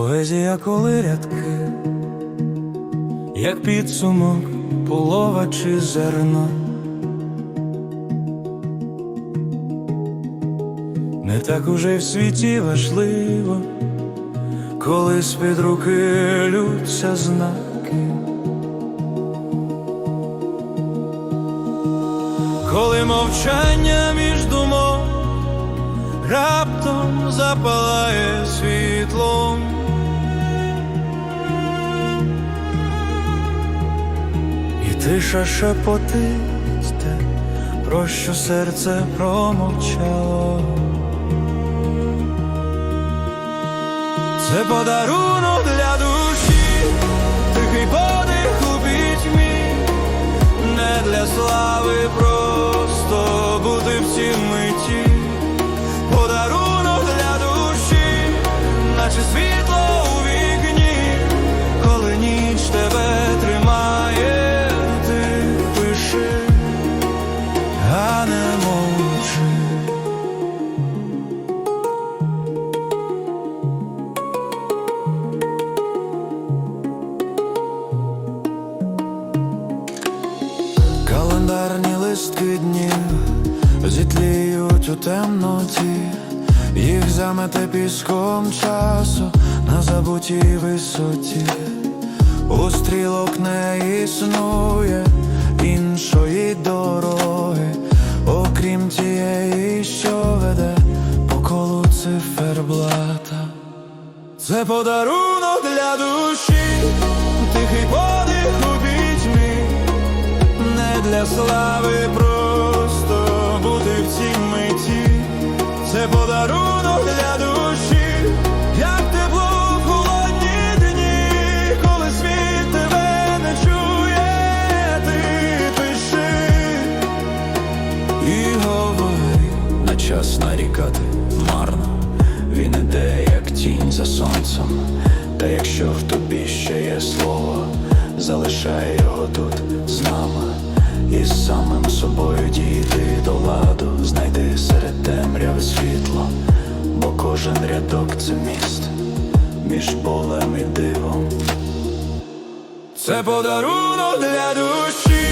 Поезія, коли рядки, як підсумок, полова чи зерно. Не так уже в світі важливо, коли з-під руки лються знаки. Коли мовчання між думок раптом запалає світлом. Тиша шепотить про що серце промовчало. Це подарунок для Календарні днів зітліють у темноті, їх замете піском часу на забутій висоті. У стрілок не існує іншої дороги, окрім тієї, що веде по колу циферблата. Це подарунок для душі, тихий подих слави, просто бути в цій миті. Це подарунок для душі, як тепло в холодні дні, коли світ тебе не чує, ти пиши і говори. На час нарікати марно, він іде, як тінь за сонцем. Та якщо в тобі ще є слово, залишай його тут з нами, кожен рядок це міст між болем і дивом. Це подарунок для душі,